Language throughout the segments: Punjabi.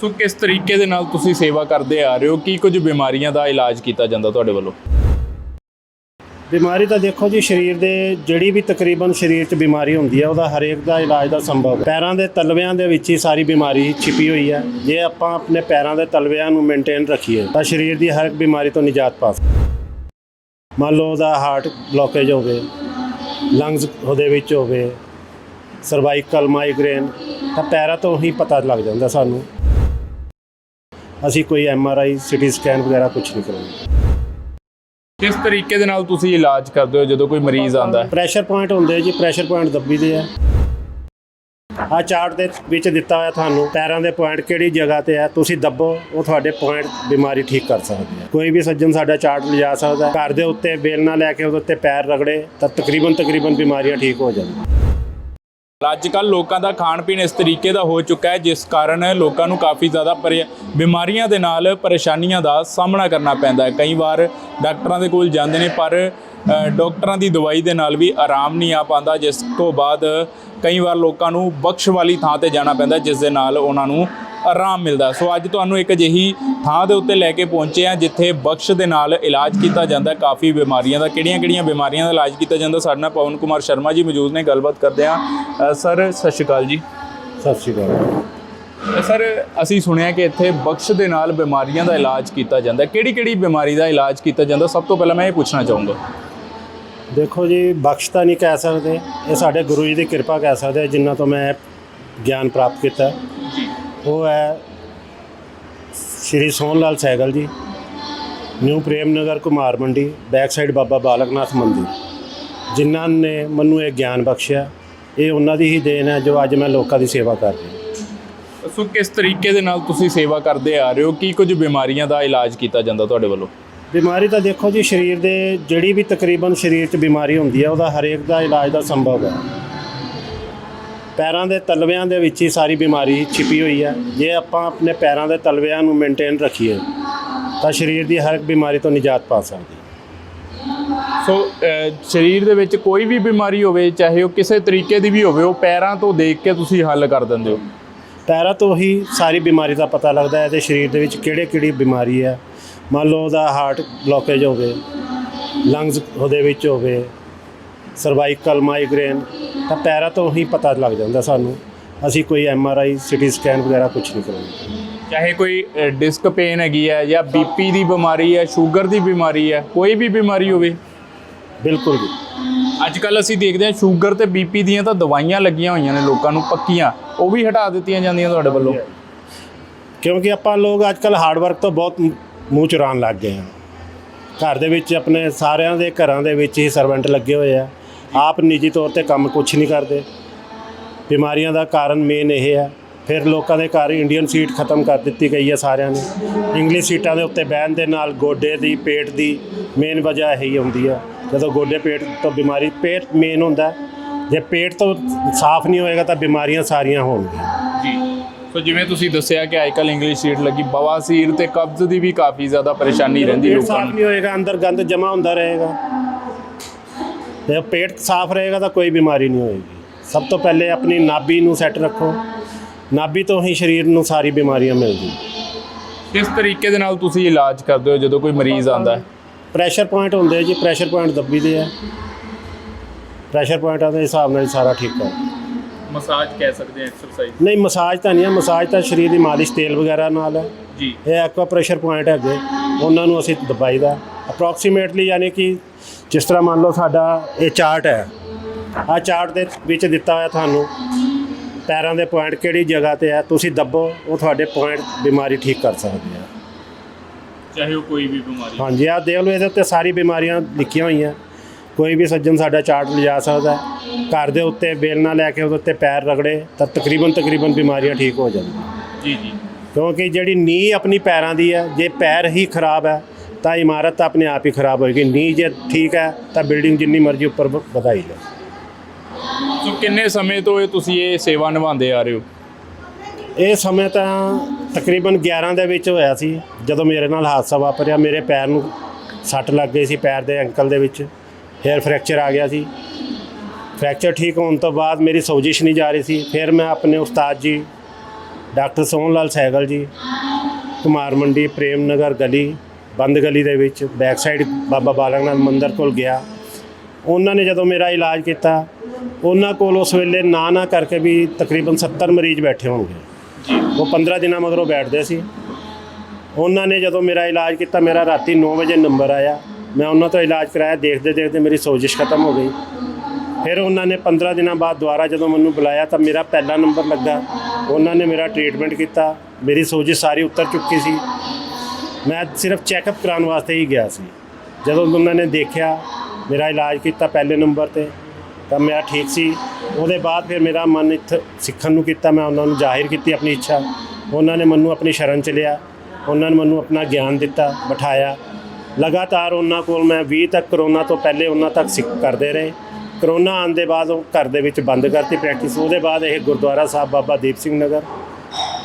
ਸੋ ਕਿਸ ਤਰੀਕੇ ਦੇ ਨਾਲ ਤੁਸੀਂ ਸੇਵਾ ਕਰਦੇ ਆ ਰਹੇ ਹੋ? ਕੀ ਕੁਝ ਬਿਮਾਰੀਆਂ ਦਾ ਇਲਾਜ ਕੀਤਾ ਜਾਂਦਾ ਤੁਹਾਡੇ ਵੱਲੋਂ? ਬਿਮਾਰੀ ਤਾਂ ਦੇਖੋ ਜੀ, ਸਰੀਰ ਦੇ ਜਿਹੜੀ ਵੀ ਤਕਰੀਬਨ ਸਰੀਰ 'ਚ ਬਿਮਾਰੀ ਹੁੰਦੀ ਹੈ ਉਹਦਾ ਹਰੇਕ ਦਾ ਇਲਾਜ ਦਾ ਸੰਭਵ ਹੈ। ਪੈਰਾਂ ਦੇ ਤਲਵਿਆਂ ਦੇ ਵਿੱਚ ਹੀ ਸਾਰੀ ਬਿਮਾਰੀ ਛਿਪੀ ਹੋਈ ਹੈ ਜੇ ਆਪਾਂ ਆਪਣੇ ਪੈਰਾਂ ਦੇ ਤਲਵਿਆਂ ਨੂੰ ਮੇਨਟੇਨ ਰੱਖੀਏ, ਤਾਂ ਸਰੀਰ ਦੀ ਹਰ ਇੱਕ ਬਿਮਾਰੀ ਤੋਂ ਨਿਜਾਤ ਪਾ ਸਕਦੇ ਮੰਨ ਲਓ ਉਹਦਾ ਹਾਰਟ ਬਲੋਕੇਜ ਹੋਵੇ ਲੰਗਸ ਉਹਦੇ ਵਿੱਚ ਹੋਵੇ ਸਰਵਾਈਕਲ ਮਾਈਗ੍ਰੇਨ ਤਾਂ ਪੈਰਾਂ ਤੋਂ ਹੀ ਪਤਾ ਲੱਗ ਜਾਂਦਾ ਸਾਨੂੰ। ਅਸੀਂ ਕੋਈ M R I C T scan ਵਗੈਰਾ ਕੁਝ ਨਹੀਂ ਕਰਾਉਂਦੇ ਕਿਸ ਤਰੀਕੇ ਦੇ ਨਾਲ ਤੁਸੀਂ ਇਲਾਜ ਕਰਦੇ ਹੋ ਜਦੋਂ ਕੋਈ ਮਰੀਜ਼ ਆਂਦਾ ਹੈ? ਪ੍ਰੈਸ਼ਰ ਪੁਆਇੰਟ ਹੁੰਦੇ ਜੀ ਪ੍ਰੈਸ਼ਰ ਪੁਆਇੰਟ ਦੱਬੀ ਦੇ ਆ। ਆ ਚਾਰਟ ਦੇ ਵਿੱਚ ਦਿੱਤਾ ਹੋਇਆ ਤੁਹਾਨੂੰ ਪੈਰਾਂ ਦੇ ਪੁਆਇੰਟ ਕਿਹੜੀ ਜਗ੍ਹਾ ਤੇ ਹੈ ਤੁਸੀਂ ਦੱਬੋ ਉਹ ਤੁਹਾਡੇ ਪੁਆਇੰਟ ਬਿਮਾਰੀ ਠੀਕ ਕਰ ਸਕਦੇ ਆ ਕੋਈ ਵੀ ਸੱਜਣ ਸਾਡਾ ਚਾਰਟ ਲਿਜਾ ਸਕਦਾ ਹੈ। ਘਰ ਦੇ ਉੱਤੇ ਬੇਲ ਨਾਲ ਲੈ ਕੇ ਉਹਦੇ ਉੱਤੇ ਪੈਰ ਰਗੜੇ ਤਾਂ ਤਕਰੀਬਨ ਤਕਰੀਬਨ ਬਿਮਾਰੀਆਂ ਠੀਕ ਹੋ ਜਾਂਦੀਆਂ। ਅੱਜ ਕੱਲ ਲੋਕਾਂ ਦਾ ਖਾਣ ਪੀਣ ਇਸ ਤਰੀਕੇ ਦਾ ਹੋ ਚੁੱਕਾ ਹੈ ਜਿਸ ਕਾਰਨ ਲੋਕਾਂ ਨੂੰ ਕਾਫੀ ਜ਼ਿਆਦਾ ਪਰੇ- ਬਿਮਾਰੀਆਂ ਦੇ ਨਾਲ ਪਰੇਸ਼ਾਨੀਆਂ ਦਾ ਸਾਹਮਣਾ ਕਰਨਾ ਪੈਂਦਾ ਹੈ। ਕਈ ਵਾਰ ਡਾਕਟਰਾਂ ਦੇ ਕੋਲ ਜਾਂਦੇ ਨੇ ਪਰ ਅ, ਡਾਕਟਰਾਂ ਦੀ ਦਵਾਈ ਦੇ ਨਾਲ ਵੀ ਆਰਾਮ ਨਹੀਂ ਆ ਪਾਉਂਦਾ ਜਿਸ ਤੋਂ ਬਾਅਦ ਕਈ ਵਾਰ ਲੋਕਾਂ ਨੂੰ ਬਖਸ਼ ਵਾਲੀ ਥਾਂ ਤੇ ਜਾਣਾ ਪੈਂਦਾ ਜਿਸ ਦੇ ਨਾਲ ਉਹਨਾਂ ਨੂੰ ਆਰਾਮ ਮਿਲਦਾ। ਸੋ ਅੱਜ ਤੁਹਾਨੂੰ ਇੱਕ ਅਜਿਹੀ ਥਾਂ ਦੇ ਉੱਤੇ ਲੈ ਕੇ ਪਹੁੰਚੇ ਆ ਜਿੱਥੇ ਬਖਸ਼ ਦੇ ਨਾਲ ਇਲਾਜ ਕੀਤਾ ਜਾਂਦਾ। ਕਾਫੀ ਬਿਮਾਰੀਆਂ ਦਾ ਕਿਹੜੀਆਂ-ਕਿਹੜੀਆਂ ਬਿਮਾਰੀਆਂ ਦਾ ਇਲਾਜ ਕੀਤਾ ਜਾਂਦਾ? ਸਾਡੇ ਨਾਲ ਪਵਨ ਕੁਮਾਰ ਸ਼ਰਮਾ ਜੀ ਮੌਜੂਦ ਨੇ ਗੱਲਬਾਤ ਕਰਦੇ ਆ ਸਰ ਸਤਿ ਸ਼੍ਰੀ ਅਕਾਲ ਜੀ। ਸਤਿ ਸ਼੍ਰੀ ਅਕਾਲ। ਸਰ ਅਸੀਂ ਸੁਣਿਆ ਕਿ ਇੱਥੇ ਬਖਸ਼ ਦੇ ਨਾਲ ਬਿਮਾਰੀਆਂ ਦਾ ਇਲਾਜ ਕੀਤਾ ਜਾਂਦਾ। ਹੈ ਕਿਹੜੀ-ਕਿਹੜੀ ਬਿਮਾਰੀ ਦਾ ਇਲਾਜ ਕੀਤਾ ਜਾਂਦਾ? ਸਭ ਤੋਂ ਪਹਿਲਾਂ ਮੈਂ ਇਹ ਪੁੱਛਣਾ ਚਾਹੂੰਗਾ। ਦੇਖੋ ਜੀ ਬਖਸ਼ ਤਾਂ ਨਹੀਂ ਕਹਿ ਸਕਦੇ। ਇਹ ਸਾਡੇ ਗੁਰੂ ਜੀ ਦੀ ਕਿਰਪਾ ਕਹਿ ਸਕਦੇ ਜਿਨ੍ਹਾਂ ਤੋਂ ਮੈਂ ਗਿਆਨ ਪ੍ਰਾਪਤ ਕੀਤਾ। ਉਹ ਹੈ ਸ਼੍ਰੀ ਸੋਹਣ ਲਾਲ ਸਹਿਗਲ ਜੀ ਨਿਊ ਪ੍ਰੇਮ ਨਗਰ ਕੁਮਾਰ ਮੰਡੀ ਬੈਕ ਸਾਈਡ ਬਾਬਾ ਬਾਲਕਨਾਥ ਮੰਦਿਰ। ਜਿਨ੍ਹਾਂ ਨੇ ਮੈਨੂੰ ਇਹ ਗਿਆਨ ਬਖਸ਼ਿਆ ਇਹ ਉਹਨਾਂ ਦੀ ਹੀ ਦੇਣ ਹੈ ਜੋ ਅੱਜ ਮੈਂ ਲੋਕਾਂ ਦੀ ਸੇਵਾ ਕਰ ਰਿਹਾ। ਸੋ ਕਿਸ ਤਰੀਕੇ ਦੇ ਨਾਲ ਤੁਸੀਂ ਸੇਵਾ ਕਰਦੇ ਆ ਰਹੇ ਹੋ? ਕੀ ਕੁਝ ਬਿਮਾਰੀਆਂ ਦਾ ਇਲਾਜ ਕੀਤਾ ਜਾਂਦਾ ਤੁਹਾਡੇ ਵੱਲੋਂ? ਬਿਮਾਰੀ ਤਾਂ ਦੇਖੋ ਜੀ ਸਰੀਰ ਦੇ ਜਿਹੜੀ ਵੀ ਤਕਰੀਬਨ ਸਰੀਰ 'ਚ ਬਿਮਾਰੀ ਹੁੰਦੀ ਹੈ ਉਹਦਾ ਹਰੇਕ ਦਾ ਇਲਾਜ ਦਾ ਸੰਭਵ ਹੈ। ਪੈਰਾਂ ਦੇ ਤਲਵਿਆਂ ਦੇ ਵਿੱਚ ਹੀ ਸਾਰੀ ਬਿਮਾਰੀ ਛਿਪੀ ਹੋਈ ਹੈ ਜੇ ਆਪਾਂ ਆਪਣੇ ਪੈਰਾਂ ਦੇ ਤਲਵਿਆਂ ਨੂੰ ਮੇਨਟੇਨ ਰੱਖੀਏ ਤਾਂ ਸਰੀਰ ਦੀ ਹਰ ਇੱਕ ਬਿਮਾਰੀ ਤੋਂ ਨਿਜਾਤ ਪਾ ਸਕਦੇ। ਸੋ ਸਰੀਰ ਦੇ ਵਿੱਚ ਕੋਈ ਵੀ ਬਿਮਾਰੀ ਹੋਵੇ ਚਾਹੇ ਉਹ ਕਿਸੇ ਤਰੀਕੇ ਦੀ ਵੀ ਹੋਵੇ ਉਹ ਪੈਰਾਂ ਤੋਂ ਦੇਖ ਕੇ ਤੁਸੀਂ ਹੱਲ ਕਰ ਦਿੰਦੇ ਹੋ। ਪੈਰਾਂ ਤੋਂ ਹੀ ਸਾਰੀ ਬਿਮਾਰੀ ਦਾ ਪਤਾ ਲੱਗਦਾ ਹੈ ਤੇ ਸਰੀਰ ਦੇ ਵਿੱਚ ਕਿਹੜੇ ਕਿਹੜੀ ਬਿਮਾਰੀ ਹੈ। ਮੰਨ ਲਓ ਉਹਦਾ ਹਾਰਟ ਬਲੋਕੇਜ ਹੋਵੇ ਲੰਗਸ ਉਹਦੇ ਵਿੱਚ ਹੋਵੇ ਸਰਵਾਈਕਲ ਮਾਈਗ੍ਰੇਨ ਤਾਂ ਪੈਰਾਂ ਤੋਂ ਹੀ ਪਤਾ ਲੱਗ ਜਾਂਦਾ ਸਾਨੂੰ। ਅਸੀਂ ਕੋਈ M R I C T scan ਵਗੈਰਾ ਕੁਝ ਨਹੀਂ ਕਰਾਉਂਦੇ ਚਾਹੇ ਕੋਈ ਡਿਸਕ ਪੇਨ ਹੈਗੀ ਹੈ ਜਾਂ ਬੀਪੀ ਦੀ ਬਿਮਾਰੀ ਹੈ ਸ਼ੂਗਰ ਦੀ ਬਿਮਾਰੀ ਹੈ ਕੋਈ ਵੀ ਬਿਮਾਰੀ ਹੋਵੇ। ਬਿਲਕੁਲ ਜੀ। ਅੱਜ ਕੱਲ ਅਸੀਂ ਦੇਖਦੇ ਹਾਂ ਸ਼ੂਗਰ ਤੇ ਬੀਪੀ ਦੀਆਂ ਤਾਂ ਦਵਾਈਆਂ ਲੱਗੀਆਂ ਹੋਈਆਂ ਨੇ ਲੋਕਾਂ ਨੂੰ ਪੱਕੀਆਂ। ਉਹ ਵੀ ਹਟਾ ਦਿੱਤੀਆਂ ਜਾਂਦੀਆਂ ਤੁਹਾਡੇ ਵੱਲੋਂ। ਕਿਉਂਕਿ ਆਪਾਂ ਲੋਕ ਅੱਜ ਕੱਲ ਹਾਰਡ ਵਰਕ ਤੋਂ ਬਹੁਤ ਮੂੰਹ ਚੁਰਾਉਣ ਲੱਗ ਗਏ ਹਾਂ ਘਰ ਦੇ ਵਿੱਚ ਆਪਣੇ ਸਾਰਿਆਂ ਦੇ ਘਰਾਂ ਦੇ ਵਿੱਚ ਹੀ ਸਰਵੈਂਟ ਲੱਗੇ ਹੋਏ ਆ। ਆਪ ਨਿੱਜੀ ਤੌਰ ਤੇ ਕੰਮ ਕੁਝ ਨਹੀਂ ਕਰਦੇ। ਬਿਮਾਰੀਆਂ ਦਾ ਕਾਰਨ ਮੇਨ ਇਹ ਹੈ। ਫਿਰ ਲੋਕਾਂ ਦੇ ਘਰ ਇੰਡੀਅਨ ਸੀਟ ਖਤਮ ਕਰ ਦਿੱਤੀ ਗਈ ਹੈ ਸਾਰਿਆਂ ਨੇ। ਇੰਗਲਿਸ਼ ਸੀਟਾਂ ਦੇ ਉੱਤੇ ਬਹਿਣ ਦੇ ਨਾਲ ਗੋਡੇ ਦੀ ਪੇਟ ਦੀ ਮੇਨ ਵਜ੍ਹਾ ਇਹੀ ਹੁੰਦੀ ਹੈ। ਜਦੋਂ ਗੋਡੇ ਪੇਟ ਤੋਂ ਬਿਮਾਰੀ ਪੇਟ ਮੇਨ ਹੁੰਦਾ। ਜੇ ਪੇਟ ਤੋਂ ਸਾਫ਼ ਨਹੀਂ ਹੋਏਗਾ ਤਾਂ ਬਿਮਾਰੀਆਂ ਸਾਰੀਆਂ ਹੋਣਗੀਆਂ। ਜੀ। ਸੋ ਜਿਵੇਂ ਤੁਸੀਂ ਦੱਸਿਆ ਕਿ ਅੱਜਕੱਲ ਇੰਗਲਿਸ਼ ਸੀਟ ਲੱਗੀ ਬਵਾਸੀਰ ਤੇ ਕਬਜ਼ ਦੀ ਵੀ ਕਾਫੀ ਜ਼ਿਆਦਾ ਪਰੇਸ਼ਾਨੀ ਰਹਿੰਦੀ ਲੋਕਾਂ ਸਾਫ਼ ਨੂੰ। ਨਹੀਂ ਹੋਏਗਾ ਅੰਦਰ ਗੰਦ ਜਮਾ ਹੁੰਦਾ ਰਹੇਗਾ। ਤੇ ਪੇਟ ਸਾਫ਼ ਰਹੇਗਾ ਤਾਂ ਕੋਈ ਬਿਮਾਰੀ ਨਹੀਂ ਹੋਏਗੀ। ਸਭ ਤੋਂ ਪਹਿਲੇ ਆਪਣੀ ਨਾਭੀ ਨੂੰ ਸੈੱਟ ਰੱਖੋ। ਨਾਭੀ ਤੋਂ ਹੀ ਸਰੀਰ ਨੂੰ ਸਾਰੀ ਬਿਮਾਰੀਆਂ ਮਿਲਦੀਆਂ। ਕਿਸ ਤਰੀਕੇ ਦੇ ਨਾਲ ਤੁਸੀਂ ਇਲਾਜ ਕਰਦੇ ਹੋ ਜਦੋਂ ਕੋਈ ਮਰੀਜ਼ ਆਂਦਾ ਹੈ? ਪ੍ਰੈਸ਼ਰ ਪੁਆਇੰਟ ਹੁੰਦੇ ਜੀ ਪ੍ਰੈਸ਼ਰ ਪੁਆਇੰਟ ਦੱਬੀ ਦੇ ਆ। ਪ੍ਰੈਸ਼ਰ ਪੁਆਇੰਟਾਂ ਦੇ ਹਿਸਾਬ ਨਾਲ ਹੀ ਸਾਰਾ ਠੀਕ ਹੈ ਮਸਾਜ ਕਹਿ ਸਕਦੇ ਆ ਐਕਸਰਸਾਈਜ਼ ਨਹੀਂ ਮਸਾਜ ਤਾਂ ਨਹੀਂ ਹੈ ਮਸਾਜ ਤਾਂ ਸਰੀਰ ਦੀ ਮਾਲਿਸ਼ ਤੇਲ ਵਗੈਰਾ ਨਾਲ ਹੈ ਜੀ। ਇਹ ਐਕਵਾ ਪ੍ਰੈਸ਼ਰ ਪੁਆਇੰਟ ਹੈਗੇ। ਉਹਨਾਂ ਨੂੰ ਅਸੀਂ ਦਬਾਈਦਾ। ਅਪਰੋਕਸੀਮੇਟਲੀ ਯਾਨੀ ਕਿ ਜਿਸ ਤਰ੍ਹਾਂ ਮੰਨ ਲਓ ਸਾਡਾ ਇਹ ਚਾਰਟ ਹੈ ਆ ਚਾਰਟ ਦੇ ਵਿੱਚ ਦਿੱਤਾ ਹੋਇਆ ਤੁਹਾਨੂੰ ਪੈਰਾਂ ਦੇ ਪੁਆਇੰਟ ਕਿਹੜੀ ਜਗ੍ਹਾ ਤੇ ਹੈ ਤੁਸੀਂ ਦੱਬੋ ਉਹ ਤੁਹਾਡੇ ਪੁਆਇੰਟ ਬਿਮਾਰੀ ਠੀਕ ਕਰ ਸਕਦੇ ਆ। ਚਾਹੇ ਉਹ ਕੋਈ ਵੀ ਬਿਮਾਰੀ ਹਾਂਜੀ ਆ ਦੇਖ ਲਓ ਇਹਦੇ ਉੱਤੇ ਸਾਰੀ ਬਿਮਾਰੀਆਂ ਲਿਖੀਆਂ ਹੋਈਆਂ। ਕੋਈ ਵੀ ਸੱਜਣ ਸਾਡਾ ਚਾਰਟ ਲਿਜਾ ਸਕਦਾ ਹੈ। ਘਰ ਦੇ ਉੱਤੇ ਬੇਲ ਨਾਲ ਲੈ ਕੇ ਉਹਦੇ ਉੱਤੇ ਪੈਰ ਰਗੜੇ ਤਾਂ ਤਕਰੀਬਨ ਤਕਰੀਬਨ ਬਿਮਾਰੀਆਂ ਠੀਕ ਹੋ ਜਾਂਦੀਆਂ। ਜੀ ਜੀ। ਕਿਉਂਕਿ ਜਿਹੜੀ ਨੀਂਹ ਆਪਣੀ ਪੈਰਾਂ ਦੀ ਹੈ ਜੇ ਪੈਰ ਹੀ ਖਰਾਬ ਹੈ ਤਾਂ ਇਮਾਰਤ ਤਾਂ ਆਪਣੇ ਆਪ ਹੀ ਖਰਾਬ ਹੋਏਗੀ। ਨੀਂਹ ਜੇ ਠੀਕ ਹੈ ਤਾਂ ਬਿਲਡਿੰਗ ਜਿੰਨੀ ਮਰਜ਼ੀ ਉੱਪਰ ਵਧਾਈ ਜਾਓ ਸੋ ਕਿੰਨੇ ਸਮੇਂ ਤੋਂ ਇਹ ਤੁਸੀਂ ਇਹ ਸੇਵਾ ਨਿਭਾਉਂਦੇ ਆ ਰਹੇ ਹੋ? ਇਹ ਸਮੇਂ ਤਾਂ ਤਕਰੀਬਨ 11 ਦੇ ਵਿੱਚ ਹੋਇਆ ਸੀ ਜਦੋਂ ਮੇਰੇ ਨਾਲ ਹਾਦਸਾ ਵਾਪਰਿਆ। ਮੇਰੇ ਪੈਰ ਨੂੰ ਸੱਟ ਲੱਗ ਗਈ ਸੀ ਪੈਰ ਦੇ ਅੰਕਲ ਦੇ ਵਿੱਚ। ਹੇਅਰ ਫ੍ਰੈਕਚਰ ਆ ਗਿਆ ਸੀ। ਫ੍ਰੈਕਚਰ ਠੀਕ ਹੋਣ ਤੋਂ ਬਾਅਦ ਮੇਰੀ ਸੋਜਿਸ਼ ਨਹੀਂ ਜਾ ਰਹੀ ਸੀ। ਫਿਰ ਮੈਂ ਆਪਣੇ ਉਸਤਾਦ ਜੀ ਡਾਕਟਰ ਸੋਹਣ ਲਾਲ ਸੈਗਲ ਜੀ ਕੁਮਾਰ ਮੰਡੀ ਪ੍ਰੇਮ ਨਗਰ ਗਲੀ ਬੰਦ ਗਲੀ ਦੇ ਵਿੱਚ ਬੈਕ ਸਾਈਡ ਬਾਬਾ ਬਾਲਕ ਨਾਥ ਮੰਦਿਰ ਕੋਲ ਗਿਆ। ਉਹਨਾਂ ਨੇ ਜਦੋਂ ਮੇਰਾ ਇਲਾਜ ਕੀਤਾ ਉਹਨਾਂ ਕੋਲ ਉਸ ਵੇਲੇ ਨਾ ਨਾ ਕਰਕੇ ਵੀ ਤਕਰੀਬਨ 70 ਮਰੀਜ਼ ਬੈਠੇ ਹੋਣਗੇ। ਉਹ 15 ਦਿਨਾਂ ਮਗਰੋਂ ਬੈਠਦੇ ਸੀ। ਉਹਨਾਂ ਨੇ ਜਦੋਂ ਮੇਰਾ ਇਲਾਜ ਕੀਤਾ ਮੇਰਾ ਰਾਤੀ 9 ਵਜੇ ਨੰਬਰ ਆਇਆ। ਮੈਂ ਉਹਨਾਂ ਤੋਂ ਇਲਾਜ ਕਰਾਇਆ। ਦੇਖਦੇ ਦੇਖਦੇ ਮੇਰੀ ਸੋਜਿਸ਼ ਖਤਮ ਹੋ ਗਈ। ਫਿਰ ਉਹਨਾਂ ਨੇ 15 ਦਿਨਾਂ ਬਾਅਦ ਦੁਬਾਰਾ ਜਦੋਂ ਮੈਨੂੰ ਬੁਲਾਇਆ ਤਾਂ ਮੇਰਾ ਪਹਿਲਾ ਨੰਬਰ ਲੱਗਾ। ਉਹਨਾਂ ਨੇ ਮੇਰਾ ਟ੍ਰੀਟਮੈਂਟ ਕੀਤਾ। ਮੇਰੀ ਸੋਜਿਸ਼ ਸਾਰੀ ਉਤਰ ਚੁੱਕੀ ਸੀ। ਮੈਂ ਸਿਰਫ ਚੈੱਕਅਪ ਕਰਾਉਣ ਵਾਸਤੇ ਹੀ ਗਿਆ ਸੀ। ਜਦੋਂ ਉਹਨਾਂ ਨੇ ਦੇਖਿਆ, ਮੇਰਾ ਇਲਾਜ ਕੀਤਾ ਪਹਿਲੇ ਨੰਬਰ ਤੇ, ਤਾਂ ਮੈਂ ਠੀਕ ਸੀ। ਉਹਦੇ ਬਾਅਦ ਫਿਰ ਮੇਰਾ ਮਨ ਇੱਥੇ ਸਿੱਖਣ ਨੂੰ ਕੀਤਾ, ਮੈਂ ਉਹਨਾਂ ਨੂੰ ਜ਼ਾਹਿਰ ਕੀਤੀ ਆਪਣੀ ਇੱਛਾ। ਉਹਨਾਂ ਨੇ ਮੈਨੂੰ ਆਪਣੀ ਸ਼ਰਨ ਚ ਲਿਆ। ਉਹਨਾਂ ਨੇ ਮੈਨੂੰ ਆਪਣਾ ਗਿਆਨ ਦਿੱਤਾ, ਬਿਠਾਇਆ। ਲਗਾਤਾਰ ਉਹਨਾਂ ਕੋਲ ਮੈਂ 20 ਤੱਕ ਕਰੋਨਾ ਤੋਂ ਪਹਿਲੇ ਉਹਨਾਂ ਤੱਕ ਸਿੱਖ ਕਰਦੇ ਰਹੇ। ਕਰੋਨਾ ਆਉਣ ਦੇ ਬਾਅਦ ਉਹ ਘਰ ਦੇ ਵਿੱਚ ਬੰਦ ਕਰਤੀ ਪ੍ਰੈਕਟਿਸ ਉਹਦੇ ਬਾਅਦ ਇਹ ਗੁਰਦੁਆਰਾ ਸਾਹਿਬ ਬਾਬਾ ਦੀਪ ਸਿੰਘ ਨਗਰ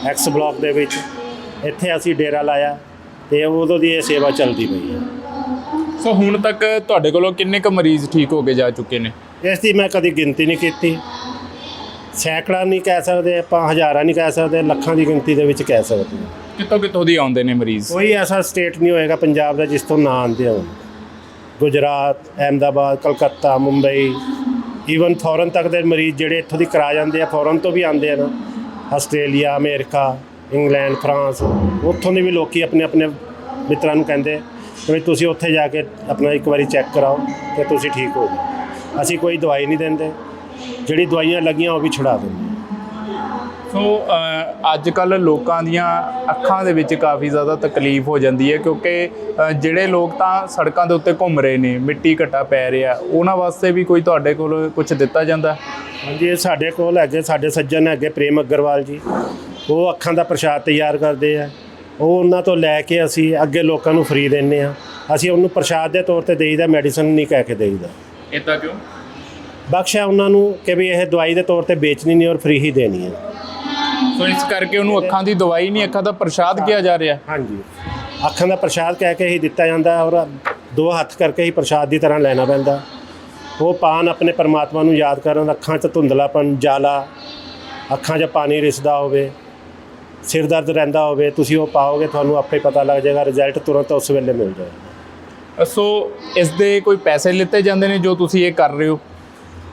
ਐਕਸ ਬਲਾਕ ਦੇ ਵਿੱਚ। ਇੱਥੇ ਅਸੀਂ ਡੇਰਾ ਲਾਇਆ। ਤੇ ਉਦੋਂ ਦੀ ਇਹ ਸੇਵਾ ਚੱਲਦੀ ਪਈ ਹੈ। ਸੋ ਹੁਣ ਤੱਕ ਤੁਹਾਡੇ ਕੋਲੋਂ ਕਿੰਨੇ ਕੁ ਮਰੀਜ਼ ਠੀਕ ਹੋ ਕੇ ਜਾ ਚੁੱਕੇ ਨੇ? ਇਸ ਦੀ ਮੈਂ ਕਦੀ ਗਿਣਤੀ ਨਹੀਂ ਕੀਤੀ। ਸੈਂਕੜਾ ਨਹੀਂ ਕਹਿ ਸਕਦੇ ਆਪਾਂ ਹਜ਼ਾਰਾਂ ਨਹੀਂ ਕਹਿ ਸਕਦੇ ਲੱਖਾਂ ਦੀ ਗਿਣਤੀ ਦੇ ਵਿੱਚ ਕਹਿ ਸਕਦੇ ਹਾਂ। ਕਿੱਥੋਂ ਕਿੱਥੋਂ ਦੀ ਆਉਂਦੇ ਨੇ ਮਰੀਜ਼? ਕੋਈ ਐਸਾ ਸਟੇਟ ਨਹੀਂ ਹੋਏਗਾ ਪੰਜਾਬ ਦਾ ਜਿਸ ਤੋਂ ਨਾ ਆਉਂਦੇ ਹੋਣ। ਗੁਜਰਾਤ ਅਹਿਮਦਾਬਾਦ ਕਲਕੱਤਾ ਮੁੰਬਈ ਈਵਨ ਫੋਰਨ ਤੱਕ ਦੇ ਮਰੀਜ਼ ਜਿਹੜੇ ਇੱਥੋਂ ਦੀ ਕਰਾ ਜਾਂਦੇ ਆ ਫੋਰਨ ਤੋਂ ਵੀ ਆਉਂਦੇ ਆ ਨਾ। ਆਸਟ੍ਰੇਲੀਆ ਅਮਰੀਕਾ ਇੰਗਲੈਂਡ ਫਰਾਂਸ ਉੱਥੋਂ ਦੇ ਵੀ ਲੋਕੀ ਆਪਣੇ ਆਪਣੇ ਮਿੱਤਰਾਂ ਨੂੰ ਕਹਿੰਦੇ ਕਿ ਵੀ ਤੁਸੀਂ ਉੱਥੇ ਜਾ ਕੇ ਆਪਣਾ ਇੱਕ ਵਾਰੀ ਚੈੱਕ ਕਰਾਓ ਤੇ ਤੁਸੀਂ ਠੀਕ ਹੋ ਜਾਓ। ਅਸੀਂ ਕੋਈ ਦਵਾਈ ਨਹੀਂ ਦਿੰਦੇ। ਜਿਹੜੀ ਦਵਾਈਆਂ ਲੱਗੀਆਂ ਉਹ ਵੀ ਛੁਡਾ ਦਿੰਦੇ। ਸੋ ਅੱਜ ਕੱਲ ਲੋਕਾਂ ਦੀਆਂ ਅੱਖਾਂ ਦੇ ਵਿੱਚ ਕਾਫੀ ਜ਼ਿਆਦਾ ਤਕਲੀਫ ਹੋ ਜਾਂਦੀ ਹੈ ਕਿਉਂਕਿ ਜਿਹੜੇ ਲੋਕ ਤਾਂ ਸੜਕਾਂ ਦੇ ਉੱਤੇ ਘੁੰਮ ਰਹੇ ਨੇ ਮਿੱਟੀ ਘਟਾ ਪੈ ਰਿਹਾ ਉਹਨਾਂ ਵਾਸਤੇ ਵੀ ਕੋਈ ਤੁਹਾਡੇ ਕੋਲ ਕੁਝ ਦਿੱਤਾ ਜਾਂਦਾ? ਹਾਂਜੀ ਇਹ ਸਾਡੇ ਕੋਲ ਹੈਗੇ ਸਾਡੇ ਸੱਜਣ ਹੈਗੇ ਪ੍ਰੇਮ ਅਗਰਵਾਲ ਜੀ। ਉਹ ਅੱਖਾਂ ਦਾ ਪ੍ਰਸ਼ਾਦ ਤਿਆਰ ਕਰਦੇ ਆ। ਉਹ ਉਹਨਾਂ ਤੋਂ ਲੈ ਕੇ ਅਸੀਂ ਅੱਗੇ ਲੋਕਾਂ ਨੂੰ ਫ੍ਰੀ ਦਿੰਨੇ ਆ। ਅਸੀਂ ਉਹਨੂੰ ਪ੍ਰਸ਼ਾਦ ਦੇ ਤੌਰ ਤੇ ਦੇਈਦਾ ਮੈਡੀਸਨ ਨਹੀਂ ਕਹਿ ਕੇ ਦੇਈਦਾ। ਇਦਾਂ ਕਿਉਂ? ਬਖਸ਼ਿਆ ਉਹਨਾਂ ਨੂੰ ਕਿ ਵੀ ਇਹ ਦਵਾਈ ਦੇ ਤੌਰ ਤੇ ਵੇਚਣੀ ਨਹੀਂ ਔਰ ਫ੍ਰੀ ਹੀ ਦੇਣੀ ਹੈ ਸੋ ਇਸ ਕਰਕੇ ਉਹਨੂੰ ਅੱਖਾਂ ਦੀ ਦਵਾਈ ਨਹੀਂ ਅੱਖਾਂ ਦਾ ਪ੍ਰਸ਼ਾਦ ਕਿਹਾ ਜਾ ਰਿਹਾ। ਹਾਂਜੀ। ਅੱਖਾਂ ਦਾ ਪ੍ਰਸ਼ਾਦ ਕਹਿ ਕੇ ਹੀ ਦਿੱਤਾ ਜਾਂਦਾ ਔਰ ਦੋ ਹੱਥ ਕਰਕੇ ਹੀ ਪ੍ਰਸ਼ਾਦ ਦੀ ਤਰ੍ਹਾਂ ਲੈਣਾ ਪੈਂਦਾ। ਉਹ ਪਾਨ ਆਪਣੇ ਪਰਮਾਤਮਾ ਨੂੰ ਯਾਦ ਕਰਨ ਅੱਖਾਂ 'ਚ ਧੁੰਦਲਾਪਨ ਜਾਲਾ ਅੱਖਾਂ 'ਚ ਪਾਣੀ ਰਿਸਦਾ ਹੋਵੇ। ਸਿਰ ਦਰਦ ਰਹਿੰਦਾ ਹੋਵੇ ਤੁਸੀਂ ਉਹ ਪਾਓਗੇ ਤੁਹਾਨੂੰ ਆਪੇ ਪਤਾ ਲੱਗ ਜਾਏਗਾ ਰਿਜ਼ਲਟ ਤੁਰੰਤ ਉਸ ਵੇਲੇ ਮਿਲ ਜਾਏਗਾ। ਸੋ ਇਸ ਦੇ ਕੋਈ ਪੈਸੇ ਲਿੱਤੇ ਜਾਂਦੇ ਨੇ ਜੋ ਤੁਸੀਂ ਇਹ ਕਰ ਰਹੇ ਹੋ?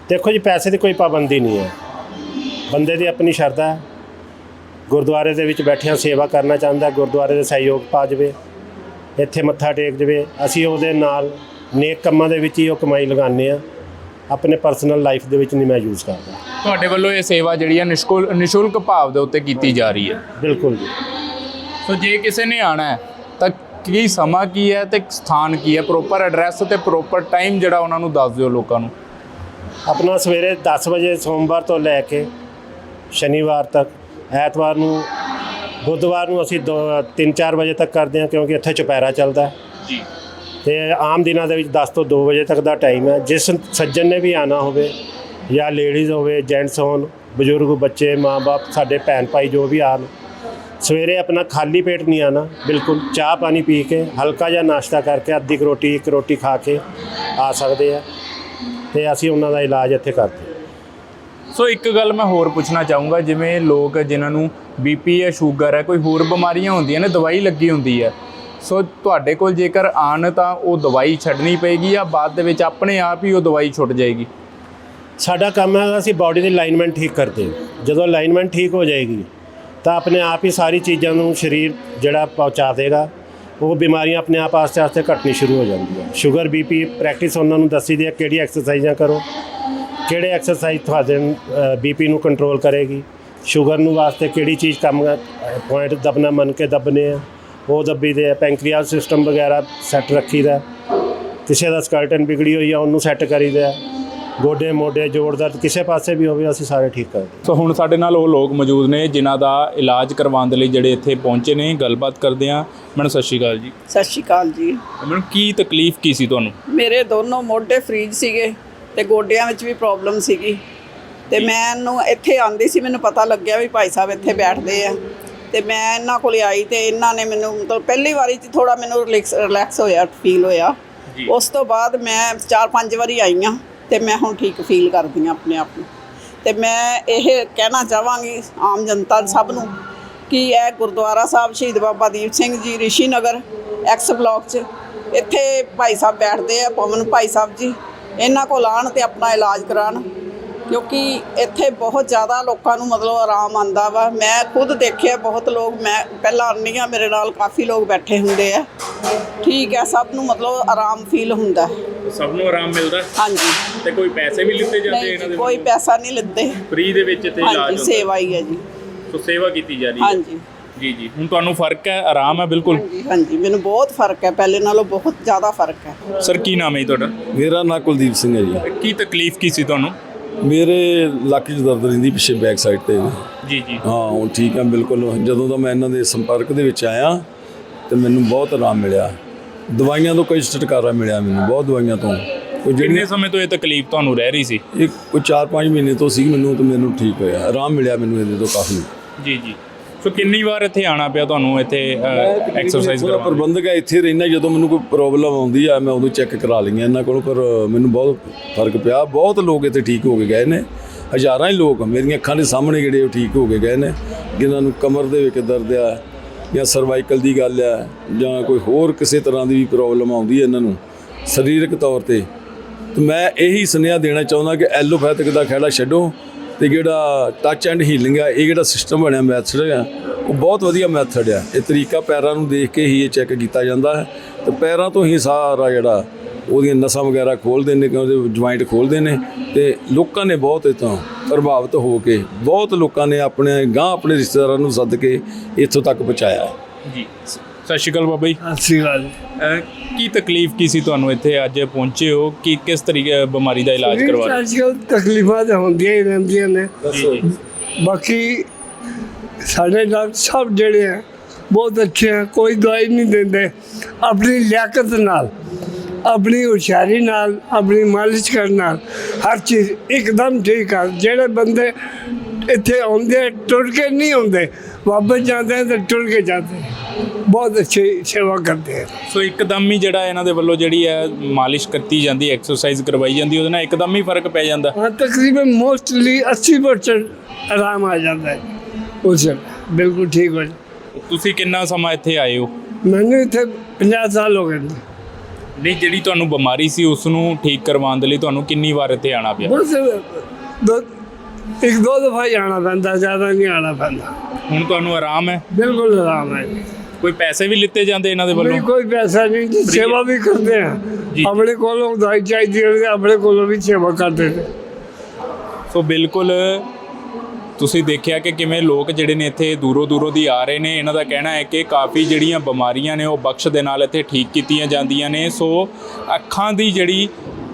ਦੇਖੋ ਜੀ ਪੈਸੇ ਦੀ ਕੋਈ ਪਾਬੰਦੀ ਨਹੀਂ ਹੈ। ਬੰਦੇ ਦੀ ਆਪਣੀ ਸ਼ਰਧਾ ਹੈ। ਗੁਰਦੁਆਰੇ ਦੇ ਵਿੱਚ ਬੈਠਿਆਂ ਸੇਵਾ ਕਰਨਾ ਚਾਹੁੰਦਾ ਗੁਰਦੁਆਰੇ ਦੇ ਸਹਿਯੋਗ ਪਾ ਜਾਵੇ ਇੱਥੇ ਮੱਥਾ ਟੇਕ ਜਾਵੇ। ਅਸੀਂ ਉਹਦੇ ਨਾਲ ਨੇਕ ਕੰਮਾਂ ਦੇ ਵਿੱਚ ਹੀ ਉਹ ਕਮਾਈ ਲਗਾਉਂਦੇ ਆ ਆਪਣੇ ਪਰਸਨਲ ਲਾਈਫ ਦੇ ਵਿੱਚ ਨਹੀਂ ਮੈਂ ਯੂਜ਼ ਕਰਦਾ। ਤੁਹਾਡੇ ਵੱਲੋਂ ਇਹ ਸੇਵਾ ਜਿਹੜੀ ਹੈ ਨਿਸ਼ਕੁਲ ਨਿਸ਼ੁਲਕ ਭਾਵ ਦੇ ਉੱਤੇ ਕੀਤੀ ਜਾ ਰਹੀ ਹੈ। ਬਿਲਕੁਲ ਜੀ। ਸੋ ਜੇ ਕਿਸੇ ਨੇ ਆਣਾ ਹੈ ਤਾਂ ਕੀ ਸਮਾਂ ਕੀ ਹੈ ਤੇ ਸਥਾਨ ਕੀ ਹੈ? ਪ੍ਰੋਪਰ ਐਡਰੈਸ ਤੇ ਪ੍ਰੋਪਰ ਟਾਈਮ ਜਿਹੜਾ ਉਹਨਾਂ ਨੂੰ ਦੱਸ ਦਿਓ ਲੋਕਾਂ ਨੂੰ। ਆਪਣਾ ਸਵੇਰੇ 10 ਵਜੇ ਸੋਮਵਾਰ ਤੋਂ ਲੈ ਕੇ ਸ਼ਨੀਵਾਰ ਤੱਕ ਐਤਵਾਰ ਨੂੰ ਬੁੱਧਵਾਰ ਨੂੰ ਅਸੀਂ 3-4 ਵਜੇ ਤੱਕ ਕਰਦੇ ਹਾਂ ਕਿਉਂਕਿ ਇੱਥੇ ਚੁਪਹਿਰਾ ਚੱਲਦਾ ਹੈ। ਜੀ। ਤੇ ਆਮ ਦਿਨਾਂ ਦੇ ਵਿੱਚ 10 ਤੋਂ 2 ਵਜੇ ਤੱਕ ਦਾ ਟਾਈਮ ਹੈ। ਜਿਸ ਸੱਜਣ ਨੇ ਵੀ ਆਣਾ ਹੋਵੇ ਜਾਂ ਲੇਡੀਜ਼ ਹੋਵੇ ਜੈਂਟਸ ਹੋਣ, ਬਜ਼ੁਰਗ, ਬੱਚੇ, ਮਾਂ-ਬਾਪ, ਸਾਡੇ ਭੈਣ ਭਾਈ ਜੋ ਵੀ ਆਣ ਸਵੇਰੇ ਆਪਣਾ ਖਾਲੀ ਪੇਟ ਨਹੀਂ ਆਣਾ ਬਿਲਕੁਲ ਚਾਹ ਪਾਣੀ ਪੀ ਕੇ, ਹਲਕਾ ਜਿਹਾ ਨਾਸ਼ਤਾ ਕਰਕੇ ਅੱਧੀ ਕੁ ਰੋਟੀ, ਇੱਕ ਰੋਟੀ ਖਾ ਕੇ ਆ ਸਕਦੇ ਆ ਤੇ ਅਸੀਂ ਉਹਨਾਂ ਦਾ ਇਲਾਜ ਇੱਥੇ ਕਰਦੇ ਸੋ ਇੱਕ ਗੱਲ ਮੈਂ ਹੋਰ ਪੁੱਛਣਾ ਚਾਹੂੰਗਾ, ਜਿਵੇਂ ਲੋਕ ਜਿਨ੍ਹਾਂ ਨੂੰ ਬੀਪੀ ਹੈ ਸ਼ੂਗਰ ਹੈ, ਕੋਈ ਹੋਰ ਬਿਮਾਰੀਆਂ ਹੁੰਦੀਆਂ ਨੇ, ਦਵਾਈ ਲੱਗੀ ਹੁੰਦੀ ਹੈ ਸੋ ਤੁਹਾਡੇ ਕੋਲ ਜੇਕਰ ਆਣ ਤਾਂ ਉਹ ਦਵਾਈ ਛੱਡਣੀ ਪਏਗੀ ਜਾਂ ਬਾਅਦ ਦੇ ਵਿੱਚ ਆਪਣੇ ਆਪ ਹੀ ਉਹ ਦਵਾਈ ਛੁੱਟ ਜਾਏਗੀ? ਸਾਡਾ ਕੰਮ ਹੈ ਅਸੀਂ ਬਾਡੀ ਦੀ ਅਲਾਈਨਮੈਂਟ ਠੀਕ ਕਰਦੇ ਹਾਂ। ਜਦੋਂ ਅਲਾਈਨਮੈਂਟ ਠੀਕ ਹੋ ਜਾਏਗੀ, ਤਾਂ ਆਪਣੇ ਆਪ ਹੀ ਸਾਰੀ ਚੀਜ਼ਾਂ ਨੂੰ ਸਰੀਰ ਜਿਹੜਾ ਪਹੁੰਚਾ ਦੇਗਾ। ਉਹ ਬਿਮਾਰੀਆਂ ਆਪਣੇ ਆਪ ਆਸਤੇ ਆਸਤੇ ਘਟਣੀ ਸ਼ੁਰੂ ਹੋ ਜਾਂਦੀਆਂ। ਸ਼ੂਗਰ ਬੀਪੀ ਪ੍ਰੈਕਟਿਸ ਉਹਨਾਂ ਨੂੰ ਦੱਸੀ ਦੀ ਹੈ, ਕਿਹੜੀ ਐਕਸਰਸਾਈਜ਼ਾਂ ਕਰੋ, ਕਿਹੜੇ ਐਕਸਰਸਾਈਜ਼ ਤੁਹਾਡੇ ਬੀਪੀ ਨੂੰ ਕੰਟਰੋਲ ਕਰੇਗੀ। ਸ਼ੂਗਰ ਨੂੰ ਵਾਸਤੇ ਕਿਹੜੀ ਚੀਜ਼ ਕੰਮ ਪੁਆਇੰਟ ਦਬਨਾ ਮੰਨ ਕੇ ਦਬਨੇ ਆ। ਉਹ ਦੱਬੀ ਦੇ ਆ ਪੈਂਕਰੀਆਸ ਸਿਸਟਮ ਵਗੈਰਾ ਸੈੱਟ ਰੱਖੀਦਾ ਕਿਸੇ ਦਾ ਸਕਲਟਨ ਵਿਗੜੀ ਹੋਈ ਆ ਉਹਨੂੰ ਸੈੱਟ ਕਰੀਦਾ। ਗੋਡੇ ਮੋਢੇ ਜੋੜ ਦਰਦ ਕਿਸੇ ਪਾਸੇ ਵੀ ਹੋਵੇ ਅਸੀਂ ਸਾਰੇ ਠੀਕ ਕਰਦੇ ਸੋ ਹੁਣ ਸਾਡੇ ਨਾਲ ਉਹ ਲੋਕ ਮੌਜੂਦ ਨੇ ਜਿਨ੍ਹਾਂ ਦਾ ਇਲਾਜ ਕਰਵਾਉਣ ਦੇ ਲਈ ਜਿਹੜੇ ਇੱਥੇ ਪਹੁੰਚੇ ਨੇ ਗੱਲਬਾਤ ਕਰਦੇ ਹਾਂ। ਮੈਨੂੰ ਸਤਿ ਸ਼੍ਰੀ ਅਕਾਲ ਜੀ। ਸਤਿ ਸ਼੍ਰੀ ਅਕਾਲ ਜੀ। ਮੈਨੂੰ ਕੀ ਤਕਲੀਫ ਕੀ ਸੀ ਤੁਹਾਨੂੰ? ਮੇਰੇ ਦੋਨੋਂ ਮੋਢੇ ਫ੍ਰੀਜ ਸੀਗੇ ਤੇ ਗੋਡਿਆਂ ਵਿੱਚ ਵੀ ਪ੍ਰੋਬਲਮ ਸੀਗੀ। ਤੇ ਮੈਨੂੰ ਇੱਥੇ ਆਂਦੀ ਸੀ ਮੈਨੂੰ ਪਤਾ ਲੱਗਿਆ ਵੀ ਭਾਈ ਸਾਹਿਬ ਇੱਥੇ ਬੈਠਦੇ ਆ। ਤੇ ਮੈਂ ਇਹਨਾਂ ਕੋਲੇ ਆਈ ਤੇ ਇਹਨਾਂ ਨੇ ਮੈਨੂੰ ਮਤਲਬ ਪਹਿਲੀ ਵਾਰੀ ਚ ਥੋੜਾ ਮੈਨੂੰ ਰਿਲੈਕਸ ਰਿਲੈਕਸ ਹੋਇਆ ਫੀਲ ਹੋਇਆ। ਉਸ ਤੋਂ ਬਾਅਦ ਮੈਂ ਚਾਰ ਪੰਜ ਵਾਰੀ ਆਈ ਹਾਂ ਤੇ ਮੈਂ ਹੁਣ ਠੀਕ ਫੀਲ ਕਰਦੀ ਹਾਂ ਆਪਣੇ ਆਪ ਨੂੰ। ਤੇ ਮੈਂ ਇਹ ਕਹਿਣਾ ਚਾਹਾਂਗੀ ਆਮ ਜਨਤਾ ਸਭ ਨੂੰ ਕਿ ਇਹ ਗੁਰਦੁਆਰਾ ਸਾਹਿਬ ਸ਼ਹੀਦ ਬਾਬਾ ਦੀਪ ਸਿੰਘ ਜੀ ਰਿਸ਼ੀ ਨਗਰ ਐਕਸ ਬਲਾਕ 'ਚ ਇੱਥੇ ਭਾਈ ਸਾਹਿਬ ਬੈਠਦੇ ਆ ਪਵਨ ਭਾਈ ਸਾਹਿਬ ਜੀ। ਇਹਨਾਂ ਕੋਲ ਆਉਣ ਤੇ ਆਪਣਾ ਇਲਾਜ ਕਰਾਉਣ। ਕਿਉਂਕਿ ਇੱਥੇ ਬਹੁਤ ਜ਼ਿਆਦਾ ਲੋਕਾਂ ਨੂੰ ਮਤਲਬ ਆਰਾਮ ਆਂਦਾ ਵਾ। ਮੈਂ ਖੁਦ ਦੇਖਿਆ ਬਹੁਤ ਲੋਕ ਮੈਂ ਪਹਿਲਾਂ ਆਉਂਦੀ ਹਾਂ ਮੇਰੇ ਨਾਲ ਕਾਫੀ ਲੋਕ ਬੈਠੇ ਹੁੰਦੇ ਆ। ਠੀਕ ਹੈ ਸਭ ਨੂੰ ਮਤਲਬ ਆਰਾਮ ਫੀਲ ਹੁੰਦਾ। ਹੈ। ਸਭ ਨੂੰ ਆਰਾਮ ਮਿਲਦਾ? ਹਾਂਜੀ। ਤੇ ਕੋਈ ਪੈਸੇ ਵੀ ਲਿੱਤੇ ਜਾਂਦੇ ਇਹਨਾਂ ਦੇ ਕੋਈ ਪੈਸਾ ਨਹੀਂ ਲੈਂਦੇ ਫ੍ਰੀ ਦੇ ਵਿੱਚ ਇੱਥੇ ਇਲਾਜ ਹਾਂਜੀ ਹੁੰਦਾ। ਸੇਵਾ ਹੀ ਹੈ ਜੀ। ਸੋ ਸੇਵਾ ਕੀਤੀ ਜਾ ਰਹੀ ਹੈ। ਹਾਂਜੀ। ਜੀ ਜੀ। ਹੁਣ ਤੁਹਾਨੂੰ ਫ਼ਰਕ ਹੈ? ਆਰਾਮ ਹੈ? ਬਿਲਕੁਲ। ਹਾਂਜੀ ਹਾਂਜੀ। ਮੈਨੂੰ ਬਹੁਤ ਫ਼ਰਕ ਹੈ। ਪਹਿਲੇ ਨਾਲੋਂ ਬਹੁਤ ਜ਼ਿਆਦਾ ਫ਼ਰਕ ਹੈ। ਸਰ ਕੀ ਨਾਮ ਹੈ ਜੀ ਤੁਹਾਡਾ? ਮੇਰਾ ਨਾਂ ਕੁਲਦੀਪ ਸਿੰਘ ਹੈ ਜੀ। ਕੀ ਤਕਲੀਫ ਕੀ ਸੀ ਤੁਹਾਨੂੰ? ਮੇਰੇ ਲੱਕ 'ਚ ਦਰਦ ਰਹਿੰਦੀ ਪਿੱਛੇ ਬੈਕ ਸਾਈਡ ਤੇ। ਜੀ ਜੀ। ਹਾਂ ਹੁਣ ਠੀਕ ਆ ਬਿਲਕੁਲ। ਜਦੋਂ ਦਾ ਮੈਂ ਇਹਨਾਂ ਦੇ ਸੰਪਰਕ ਦੇ ਵਿੱਚ ਆਇਆ ਤੇ ਮੈਨੂੰ ਬਹੁਤ ਆਰਾਮ ਮਿਲਿਆ। ਦਵਾਈਆਂ ਤੋਂ ਕੋਈ ਛੁਟਕਾਰਾ ਮਿਲਿਆ ਮੈਨੂੰ ਬਹੁਤ ਦਵਾਈਆਂ ਤੋਂ। ਕੋਈ ਕਿੰਨੇ ਸਮੇਂ ਤੋਂ ਇਹ ਤਕਲੀਫ ਤੁਹਾਨੂੰ ਰਹਿ ਰਹੀ ਸੀ? ਇੱਕ ਕੋਈ 4-5 ਮਹੀਨੇ ਤੋਂ ਸੀ ਮੈਨੂੰ ਤੇ ਮੈਨੂੰ ਠੀਕ ਹੋਇਆ। ਆਰਾਮ ਮਿਲਿਆ ਮੈਨੂੰ ਇਹਦੇ ਤੋਂ ਕਾਫੀ। ਜੀ ਜੀ। ਸੋ ਕਿੰਨੀ ਵਾਰ ਇੱਥੇ ਆਣਾ ਪਿਆ ਤੁਹਾਨੂੰ ਇੱਥੇ ਐਕਸਰਸਾਈਜ਼ ਕਰਵਾਉਣ ਪ੍ਰਬੰਧਕ ਹੈ ਇੱਥੇ ਰਹਿਣਾ ਜਦੋਂ ਮੈਨੂੰ ਕੋਈ ਪ੍ਰੋਬਲਮ ਆਉਂਦੀ ਆ ਮੈਂ ਉਦੋਂ ਚੈੱਕ ਕਰਾ ਲਈਆਂ ਇਹਨਾਂ ਕੋਲੋਂ ਪਰ ਮੈਨੂੰ ਬਹੁਤ ਫ਼ਰਕ ਪਿਆ। ਬਹੁਤ ਲੋਕ ਇੱਥੇ ਠੀਕ ਹੋ ਕੇ ਗਏ ਨੇ। ਹਜ਼ਾਰਾਂ ਹੀ ਲੋਕ ਮੇਰੀਆਂ ਅੱਖਾਂ ਦੇ ਸਾਹਮਣੇ ਜਿਹੜੇ ਉਹ ਠੀਕ ਹੋ ਕੇ ਗਏ ਨੇ। ਜਿਨ੍ਹਾਂ ਨੂੰ ਕਮਰ ਦੇ ਵਿੱਚ ਦਰਦ ਆ ਜਾਂ ਸਰਵਾਈਕਲ ਦੀ ਗੱਲ ਆ ਜਾਂ ਕੋਈ ਹੋਰ ਕਿਸੇ ਤਰ੍ਹਾਂ ਦੀ ਵੀ ਪ੍ਰੋਬਲਮ ਆਉਂਦੀ ਹੈ ਇਹਨਾਂ ਨੂੰ ਸਰੀਰਕ ਤੌਰ ਤੇ। ਤੇ ਮੈਂ ਇਹੀ ਸੁਨੇਹਾ ਦੇਣਾ ਚਾਹੁੰਦਾ ਕਿ ਐਲੋਪੈਥਿਕ ਦਾ ਖਹਿੜਾ ਛੱਡੋ। ਤੇ ਜਿਹੜਾ ਟੱਚ ਐਂਡ ਹੀਲਿੰਗ ਆ ਇਹ ਜਿਹੜਾ ਸਿਸਟਮ ਬਣਿਆ ਮੈਥਡ ਆ ਉਹ ਬਹੁਤ ਵਧੀਆ ਮੈਥਡ ਆ। ਇਹ ਤਰੀਕਾ ਪੈਰਾਂ ਨੂੰ ਦੇਖ ਕੇ ਹੀ ਇਹ ਚੈੱਕ ਕੀਤਾ ਜਾਂਦਾ ਹੈ। ਤੇ ਪੈਰਾਂ ਤੋਂ ਹੀ ਸਾਰਾ ਜਿਹੜਾ ਉਹਦੀਆਂ ਨਸਾਂ ਵਗੈਰਾ ਖੋਲਦੇ ਨੇ ਕਿ ਉਹਦੇ ਜੁਆਇੰਟ ਖੋਲਦੇ ਨੇ ਤੇ ਲੋਕਾਂ ਨੇ ਬਹੁਤ ਇਹ ਤੋਂ ਪ੍ਰਭਾਵਿਤ ਹੋ ਕੇ ਬਹੁਤ ਲੋਕਾਂ ਨੇ ਆਪਣੇ ਗਾਂ ਆਪਣੇ ਰਿਸ਼ਤੇਦਾਰਾਂ ਨੂੰ ਸੱਦ ਕੇ ਇੱਥੋਂ ਤੱਕ ਪਹੁੰਚਾਇਆ। ਜੀ। ਸਤਿ ਸ਼੍ਰੀ ਅਕਾਲ ਬਾਬਾ ਜੀ। ਸਤਿ ਸ਼੍ਰੀ ਅਕਾਲ ਜੀ। ਕੀ ਤਕਲੀਫ ਕੀ ਸੀ ਤੁਹਾਨੂੰ ਇੱਥੇ ਅੱਜ ਪਹੁੰਚੇ ਹੋ? ਕਿ ਕਿਸ ਤਰੀਕੇ ਬਿਮਾਰੀ ਦਾ ਇਲਾਜ ਕਰਵਾ ਰਹੇ ਅੱਜ ਕੱਲ੍ਹ ਤਕਲੀਫਾਂ ਤਾਂ ਹੁੰਦੀਆਂ ਹੀ ਰਹਿੰਦੀਆਂ ਨੇ। ਬਾਕੀ ਸਾਡੇ ਡਾਕਟਰ ਸਾਹਿਬ ਜਿਹੜੇ ਆ ਬਹੁਤ ਅੱਛੇ ਆ ਕੋਈ ਦਵਾਈ ਨਹੀਂ ਦਿੰਦੇ। ਆਪਣੀ ਲਿਆਕਤ ਨਾਲ ਆਪਣੀ ਹੁਸ਼ਿਆਰੀ ਨਾਲ ਆਪਣੀ ਮਾਲਿਸ਼ ਕਰਨ ਨਾਲ ਹਰ ਚੀਜ਼ ਇੱਕਦਮ ਠੀਕ ਆ। ਜਿਹੜੇ ਬੰਦੇ ਇੱਥੇ ਆਉਂਦੇ ਟੁਰ ਕੇ ਨਹੀਂ ਆਉਂਦੇ ਵਾਪਸ ਜਾਂਦੇ ਆ ਤੇ ਟੁਰ ਕੇ ਜਾਂਦੇ ਆ। ਬਹੁਤ ਅੱਛੀ ਸੇਵਾ ਕਰਦੇ ਆ ਸੋ ਇੱਕਦਮ ਹੀ ਜਿਹੜਾ ਇਹਨਾਂ ਦੇ ਵੱਲੋਂ ਜਿਹੜੀ ਹੈ ਮਾਲਿਸ਼ ਕੀਤੀ ਜਾਂਦੀ ਐਕਸਰਸਾਈਜ਼ ਕਰਵਾਈ ਜਾਂਦੀ ਉਹਦੇ ਨਾਲ ਇੱਕਦਮ ਹੀ ਫਰਕ ਪੈ ਜਾਂਦਾ हाँ तकरीबन मोस्टली अस्सी परसेंट आराम आ जाता है उससे बिल्कुल ठीक हो जाता ਤੁਸੀਂ ਕਿੰਨਾ ਸਮਾਂ ਇੱਥੇ ਆਏ ਹੋ मैंने इतने पचास साल हो गए ने। ਨਹੀਂ ਜਿਹੜੀ ਤੁਹਾਨੂੰ ਬਿਮਾਰੀ ਸੀ ਉਸ ਨੂੰ ਠੀਕ ਕਰਵਾਉਣ ਦੇ ਲਈ ਤੁਹਾਨੂੰ ਕਿੰਨੀ ਵਾਰ ਇੱਥੇ ਆਣਾ ਪਿਆ बस दो ਇੱਕ ਦੋ ਦਫਾ ਜਾਣਾ ਪੈਂਦਾ ਜ਼ਿਆਦਾ ਨਹੀਂ ਆਣਾ ਪੈਂਦਾ। ਹੁਣ ਤੁਹਾਨੂੰ ਆਰਾਮ ਹੈ? ਬਿਲਕੁਲ ਆਰਾਮ ਹੈ ਕੋਈ ਪੈਸੇ ਵੀ ਲਿੱਤੇ ਜਾਂਦੇ ਇਹਨਾਂ ਦੇ ਵੱਲੋਂ? ਨਹੀਂ ਕੋਈ ਪੈਸਾ ਨਹੀਂ ਜੀ ਸੇਵਾ ਵੀ ਕਰਦੇ ਆ ਆਪਣੇ ਕੋਲੋਂ ਦਾਈ ਚਾਹੀਦੀ ਹੈ ਆਪਣੇ ਕੋਲੋਂ ਵੀ ਸੇਵਾ ਕਰਦੇ ਨੇ। ਸੋ ਬਿਲਕੁਲ ਤੁਸੀਂ ਦੇਖਿਆ ਕਿ ਕਿਵੇਂ ਲੋਕ ਜਿਹੜੇ ਨੇ ਇੱਥੇ ਦੂਰੋਂ ਦੂਰੋਂ ਦੀ ਆ ਰਹੇ ਨੇ ਇਹਨਾਂ ਦਾ ਕਹਿਣਾ ਹੈ ਕਿ ਕਾਫੀ ਜਿਹੜੀਆਂ ਬਿਮਾਰੀਆਂ ਨੇ ਉਹ ਬਖਸ਼ ਦੇ ਨਾਲ ਇੱਥੇ ਠੀਕ ਕੀਤੀਆਂ ਜਾਂਦੀਆਂ ਨੇ। ਸੋ ਅੱਖਾਂ ਦੀ ਜਿਹੜੀ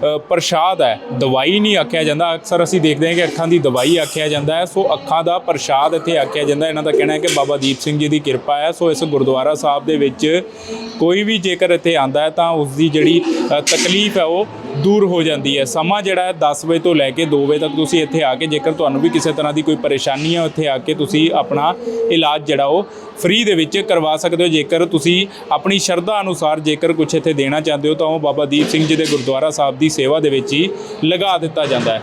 ਪ੍ਰਸ਼ਾਦ ਹੈ। ਦਵਾਈ ਨਹੀਂ ਆਖਿਆ ਜਾਂਦਾ। ਅਕਸਰ ਅਸੀਂ ਦੇਖਦੇ ਹਾਂ ਕਿ ਅੱਖਾਂ ਦੀ ਦਵਾਈ ਆਖਿਆ ਜਾਂਦਾ ਹੈ। ਸੋ ਅੱਖਾਂ ਦਾ ਪ੍ਰਸ਼ਾਦ ਇੱਥੇ ਆਖਿਆ ਜਾਂਦਾ ਇਹਨਾਂ ਦਾ ਕਹਿਣਾ ਹੈ ਕਿ ਬਾਬਾ ਦੀਪ ਸਿੰਘ ਜੀ ਦੀ ਕਿਰਪਾ ਹੈ। ਸੋ ਇਸ ਗੁਰਦੁਆਰਾ ਸਾਹਿਬ ਦੇ ਵਿੱਚ ਕੋਈ ਵੀ ਜੇਕਰ ਇੱਥੇ ਆਂਦਾ ਹੈ ਤਾਂ ਉਸ ਦੀ ਜਿਹੜੀ ਤਕਲੀਫ ਹੈ ਉਹ ਦੂਰ ਹੋ ਜਾਂਦੀ ਹੈ। ਸਮਾਂ ਜਿਹੜਾ ਹੈ 10 ਵਜੇ ਤੋਂ ਲੈ ਕੇ 2 ਵਜੇ ਤੱਕ ਤੁਸੀਂ ਇੱਥੇ ਆ ਕੇ ਜੇਕਰ ਤੁਹਾਨੂੰ ਵੀ ਕਿਸੇ ਤਰ੍ਹਾਂ ਦੀ ਕੋਈ ਪਰੇਸ਼ਾਨੀ ਹੈ ਉੱਥੇ ਆ ਕੇ ਤੁਸੀਂ ਆਪਣਾ ਇਲਾਜ ਜਿਹੜਾ ਉਹ ਫ੍ਰੀ ਦੇ ਵਿੱਚ ਕਰਵਾ ਸਕਦੇ ਹੋ। ਜੇਕਰ ਤੁਸੀਂ ਆਪਣੀ ਸ਼ਰਧਾ ਅਨੁਸਾਰ ਜੇਕਰ ਕੁਝ ਇੱਥੇ ਦੇਣਾ ਚਾਹੁੰਦੇ ਹੋ, ਤਾਂ ਉਹ ਬਾਬਾ ਦੀਪ ਸਿੰਘ ਜੀ ਦੇ ਗੁਰਦੁਆਰਾ ਸਾਹਿਬ ਦੀ ਸੇਵਾ ਦੇ ਵਿੱਚ ਹੀ ਲਗਾ ਦਿੱਤਾ ਜਾਂਦਾ ਹੈ।